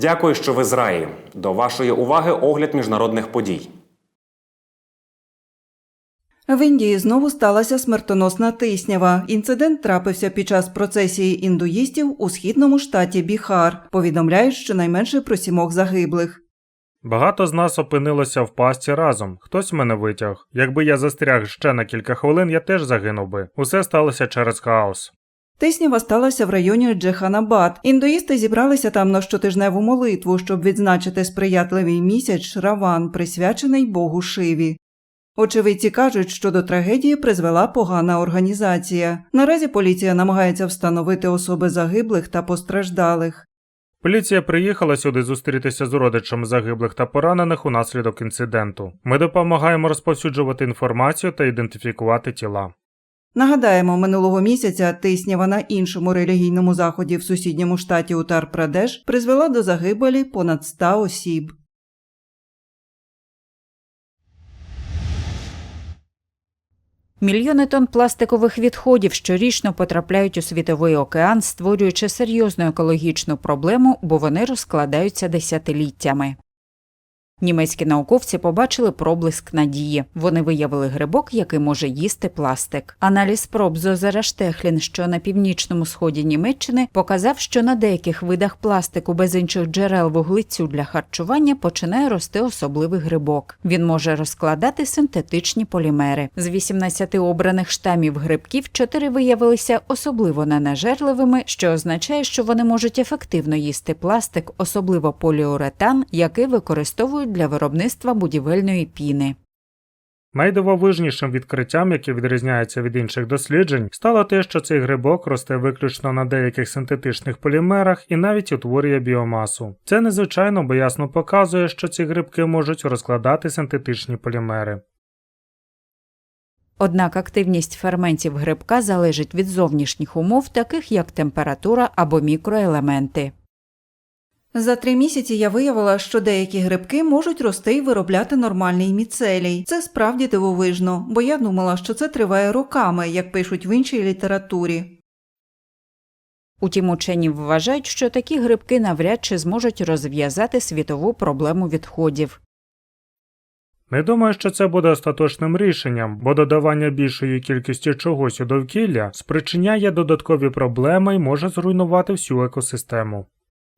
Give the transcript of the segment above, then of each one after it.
Дякую, що ви з раї. До вашої уваги огляд міжнародних подій. В Індії знову сталася смертоносна тиснява. Інцидент трапився під час процесії індуїстів у східному штаті Біхар. Повідомляють щонайменше про сімох загиблих. Багато з нас опинилося в пастці разом. Хтось мене витяг. Якби я застряг ще на кілька хвилин, я теж загинув би. Усе сталося через хаос. Тиснява сталася в районі Джеханабад. Індуїсти зібралися там на щотижневу молитву, щоб відзначити сприятливий місяць Шраван, присвячений Богу Шиві. Очевидці кажуть, що до трагедії призвела погана організація. Наразі поліція намагається встановити особи загиблих та постраждалих. Поліція приїхала сюди зустрітися з родичами загиблих та поранених унаслідок інциденту. Ми допомагаємо розповсюджувати інформацію та ідентифікувати тіла. Нагадаємо, минулого місяця тиснява на іншому релігійному заході в сусідньому штаті Утар-Прадеш призвела до загибелі понад 100 осіб. Мільйони тонн пластикових відходів щорічно потрапляють у світовий океан, створюючи серйозну екологічну проблему, бо вони розкладаються десятиліттями. Німецькі науковці побачили проблиск надії. Вони виявили грибок, який може їсти пластик. Аналіз проб з озера Штехлін, що на північному сході Німеччини, показав, що на деяких видах пластику без інших джерел вуглецю для харчування починає рости особливий грибок. Він може розкладати синтетичні полімери. З 18 обраних штамів грибків 4 виявилися особливо ненажерливими, що означає, що вони можуть ефективно їсти пластик, особливо поліуретан, який використовують для виробництва будівельної піни. Найдивовижнішим відкриттям, яке відрізняється від інших досліджень, стало те, що цей грибок росте виключно на деяких синтетичних полімерах і навіть утворює біомасу. Це незвичайно, бо ясно показує, що ці грибки можуть розкладати синтетичні полімери. Однак активність ферментів грибка залежить від зовнішніх умов, таких як температура або мікроелементи. За три місяці я виявила, що деякі грибки можуть рости і виробляти нормальний міцелій. Це справді дивовижно, бо я думала, що це триває роками, як пишуть в іншій літературі. Утім, учені вважають, що такі грибки навряд чи зможуть розв'язати світову проблему відходів. Не думаю, що це буде остаточним рішенням, бо додавання більшої кількості чогось у довкілля спричиняє додаткові проблеми і може зруйнувати всю екосистему.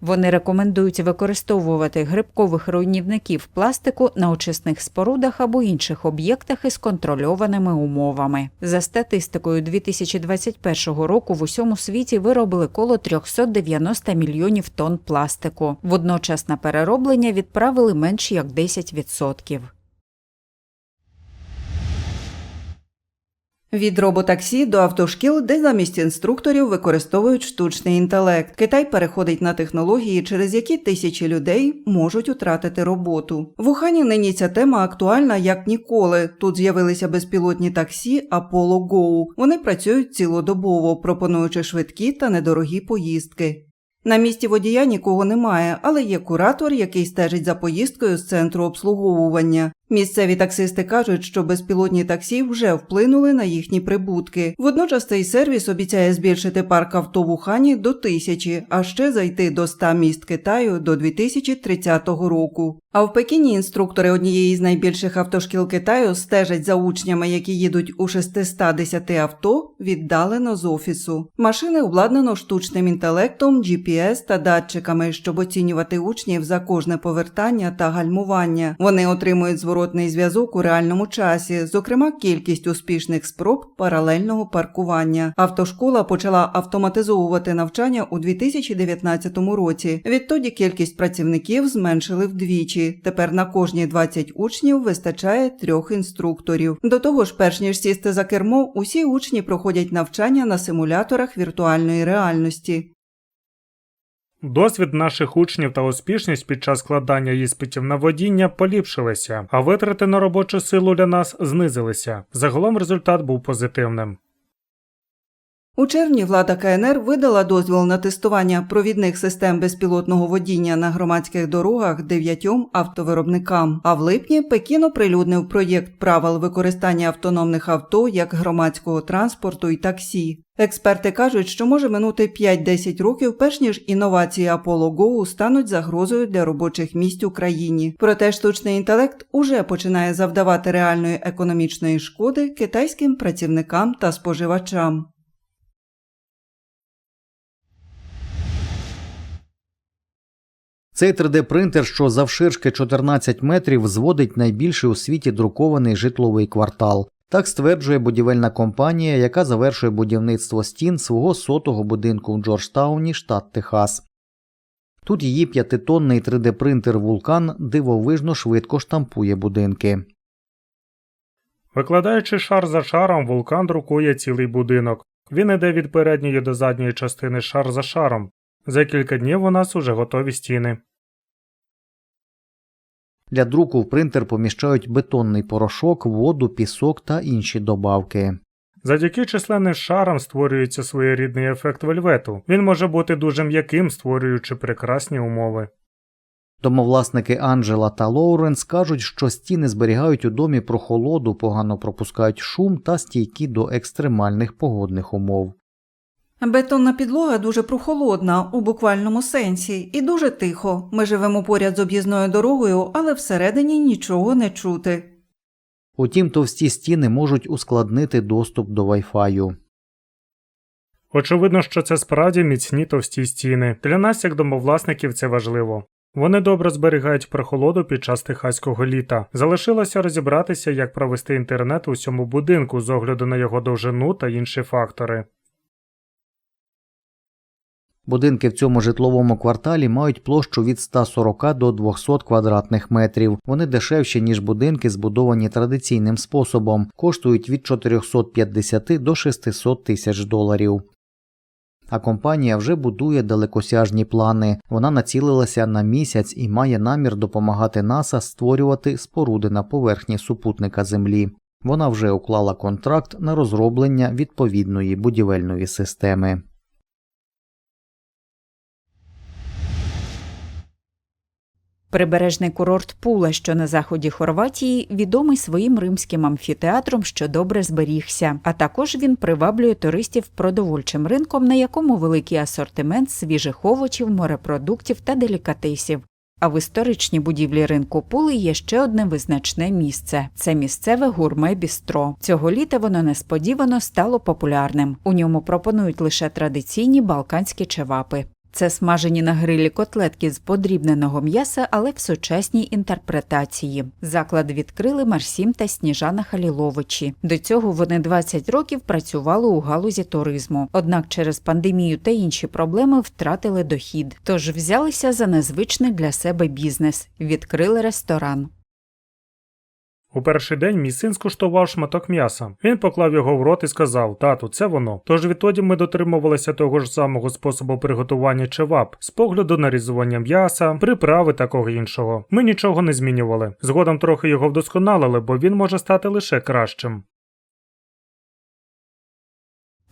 Вони рекомендують використовувати грибкових руйнівників пластику на очисних спорудах або інших об'єктах із контрольованими умовами. За статистикою 2021 року в усьому світі виробили коло 390 мільйонів тонн пластику. Водночас на перероблення відправили менш як 10%. Від роботаксі до автошкіл, де замість інструкторів використовують штучний інтелект. Китай переходить на технології, через які тисячі людей можуть втратити роботу. В Ухані нині ця тема актуальна як ніколи. Тут з'явилися безпілотні таксі Apollo Go. Вони працюють цілодобово, пропонуючи швидкі та недорогі поїздки. На місці водія нікого немає, але є куратор, який стежить за поїздкою з центру обслуговування. Місцеві таксисти кажуть, що безпілотні таксі вже вплинули на їхні прибутки. Водночас цей сервіс обіцяє збільшити парк авто в Ухані до тисячі, а ще зайти до 100 міст Китаю до 2030 року. А в Пекіні інструктори однієї з найбільших автошкіл Китаю стежать за учнями, які їдуть у 610 авто віддалено з офісу. Машини обладнано штучним інтелектом, GPS та датчиками, щоб оцінювати учнів за кожне повертання та гальмування. Вони отримують зворотний зв'язок у реальному часі, зокрема кількість успішних спроб паралельного паркування. Автошкола почала автоматизовувати навчання у 2019 році. Відтоді кількість працівників зменшили вдвічі. Тепер на кожні 20 учнів вистачає трьох інструкторів. До того ж, перш ніж сісти за кермо, усі учні проходять навчання на симуляторах віртуальної реальності. Досвід наших учнів та успішність під час складання іспитів на водіння поліпшилися, а витрати на робочу силу для нас знизилися. Загалом результат був позитивним. У червні влада КНР видала дозвіл на тестування провідних систем безпілотного водіння на громадських дорогах дев'ятьом автовиробникам. А в липні Пекін оприлюднив проєкт правил використання автономних авто як громадського транспорту і таксі. Експерти кажуть, що може минути 5-10 років, перш ніж інновації Apollo Go стануть загрозою для робочих місць у країні. Проте штучний інтелект уже починає завдавати реальної економічної шкоди китайським працівникам та споживачам. Цей 3D-принтер, що завширшки 14 метрів, зводить найбільший у світі друкований житловий квартал. Так стверджує будівельна компанія, яка завершує будівництво стін свого сотого будинку в Джорджтауні, штат Техас. Тут її п'ятитонний 3D-принтер Вулкан дивовижно швидко штампує будинки. Викладаючи шар за шаром, вулкан друкує цілий будинок. Він іде від передньої до задньої частини шар за шаром. За кілька днів у нас уже готові стіни. Для друку в принтер поміщають бетонний порошок, воду, пісок та інші добавки. Завдяки численним шарам створюється своєрідний ефект вельвету. Він може бути дуже м'яким, створюючи прекрасні умови. Домовласники Анджела та Лоуренс кажуть, що стіни зберігають у домі прохолоду, погано пропускають шум та стійкі до екстремальних погодних умов. Бетонна підлога дуже прохолодна у буквальному сенсі і дуже тихо. Ми живемо поряд з об'їзною дорогою, але всередині нічого не чути. Утім, товсті стіни можуть ускладнити доступ до Wi-Fi. Очевидно, що це справді міцні товсті стіни. Для нас, як домовласників, це важливо. Вони добре зберігають прохолоду під час техаського літа. Залишилося розібратися, як провести інтернет у всьому будинку з огляду на його довжину та інші фактори. Будинки в цьому житловому кварталі мають площу від 140 до 200 квадратних метрів. Вони дешевші, ніж будинки, збудовані традиційним способом, коштують від 450 до 600 тисяч доларів. А компанія вже будує далекосяжні плани. Вона націлилася на місяць і має намір допомагати НАСА створювати споруди на поверхні супутника Землі. Вона вже уклала контракт на розроблення відповідної будівельної системи. Прибережний курорт Пула, що на заході Хорватії, відомий своїм римським амфітеатром, що добре зберігся. А також він приваблює туристів продовольчим ринком, на якому великий асортимент свіжих овочів, морепродуктів та делікатесів. А в історичній будівлі ринку Пули є ще одне визначне місце це місцеве гурме бістро. Цього літа воно несподівано стало популярним. У ньому пропонують лише традиційні балканські чевапи. Це смажені на грилі котлетки з подрібненого м'яса, але в сучасній інтерпретації. Заклад відкрили Марсім та Сніжана Халіловичі. До цього вони 20 років працювали у галузі туризму. Однак через пандемію та інші проблеми втратили дохід. Тож взялися за незвичний для себе бізнес відкрили ресторан. У перший день мій син скуштував шматок м'яса. Він поклав його в рот і сказав: Тату, це воно. Тож відтоді ми дотримувалися того ж самого способу приготування чевап, з погляду нарізування м'яса, приправи такого іншого. Ми нічого не змінювали. Згодом трохи його вдосконалили, бо він може стати лише кращим.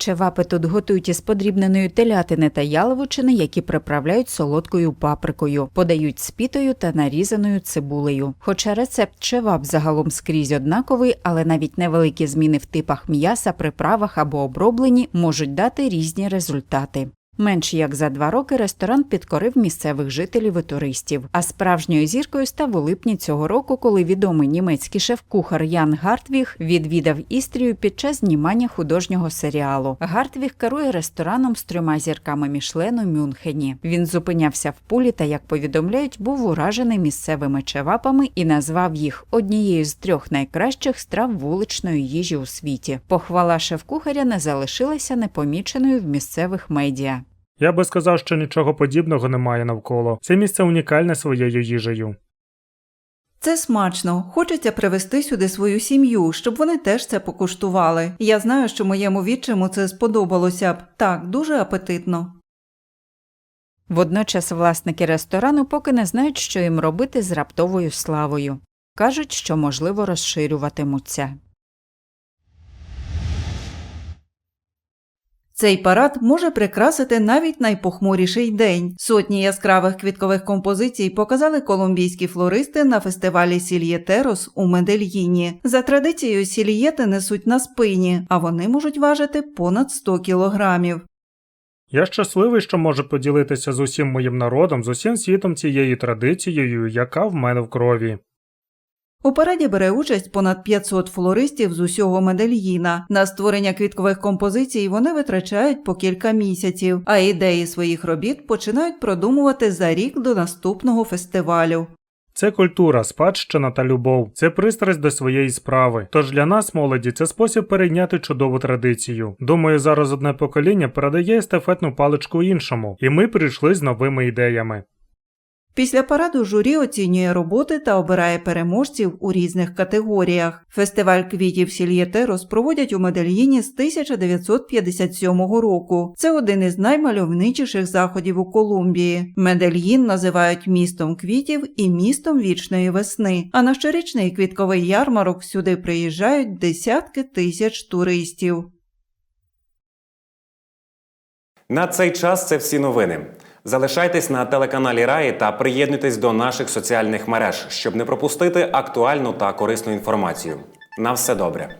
Чевапи тут готують із подрібненої телятини та яловичини, які приправляють солодкою паприкою, подають спітою та нарізаною цибулею. Хоча рецепт чевап загалом скрізь однаковий, але навіть невеликі зміни в типах м'яса, приправах або оброблені можуть дати різні результати. Менш як за два роки ресторан підкорив місцевих жителів і туристів. А справжньою зіркою став у липні цього року, коли відомий німецький шеф-кухар Ян Гартвіг відвідав Істрію під час знімання художнього серіалу. Гартвіг керує рестораном з трьома зірками Мішлену Мюнхені. Він зупинявся в пулі та, як повідомляють, був уражений місцевими чевапами і назвав їх однією з трьох найкращих страв вуличної їжі у світі. Похвала шеф-кухаря не залишилася непоміченою в місцевих медіа. Я би сказав, що нічого подібного немає навколо. Це місце унікальне своєю їжею. Це смачно. Хочеться привезти сюди свою сім'ю, щоб вони теж це покуштували. Я знаю, що моєму відчиму це сподобалося б. Так, дуже апетитно. Водночас власники ресторану поки не знають, що їм робити з раптовою славою. Кажуть, що можливо розширюватимуться. Цей парад може прикрасити навіть найпохмуріший день. Сотні яскравих квіткових композицій показали колумбійські флористи на фестивалі Сільєтерос у Медельїні. За традицією сільєти несуть на спині, а вони можуть важити понад 100 кілограмів. Я щасливий, що можу поділитися з усім моїм народом, з усім світом цією традицією, яка в мене в крові. У параді бере участь понад 500 флористів з усього Медельїна. На створення квіткових композицій вони витрачають по кілька місяців, а ідеї своїх робіт починають продумувати за рік до наступного фестивалю. Це культура, спадщина та любов, це пристрасть до своєї справи. Тож для нас, молоді, це спосіб перейняти чудову традицію. Думаю, зараз одне покоління передає естафетну паличку іншому, і ми прийшли з новими ідеями. Після параду журі оцінює роботи та обирає переможців у різних категоріях. Фестиваль квітів Сільєтерос проводять у Медельїні з 1957 року. Це один із наймальовничіших заходів у Колумбії. Медельїн називають містом квітів і містом вічної весни. А на щорічний квітковий ярмарок сюди приїжджають десятки тисяч туристів. На цей час це всі новини. Залишайтесь на телеканалі Раї та приєднуйтесь до наших соціальних мереж, щоб не пропустити актуальну та корисну інформацію. На все добре.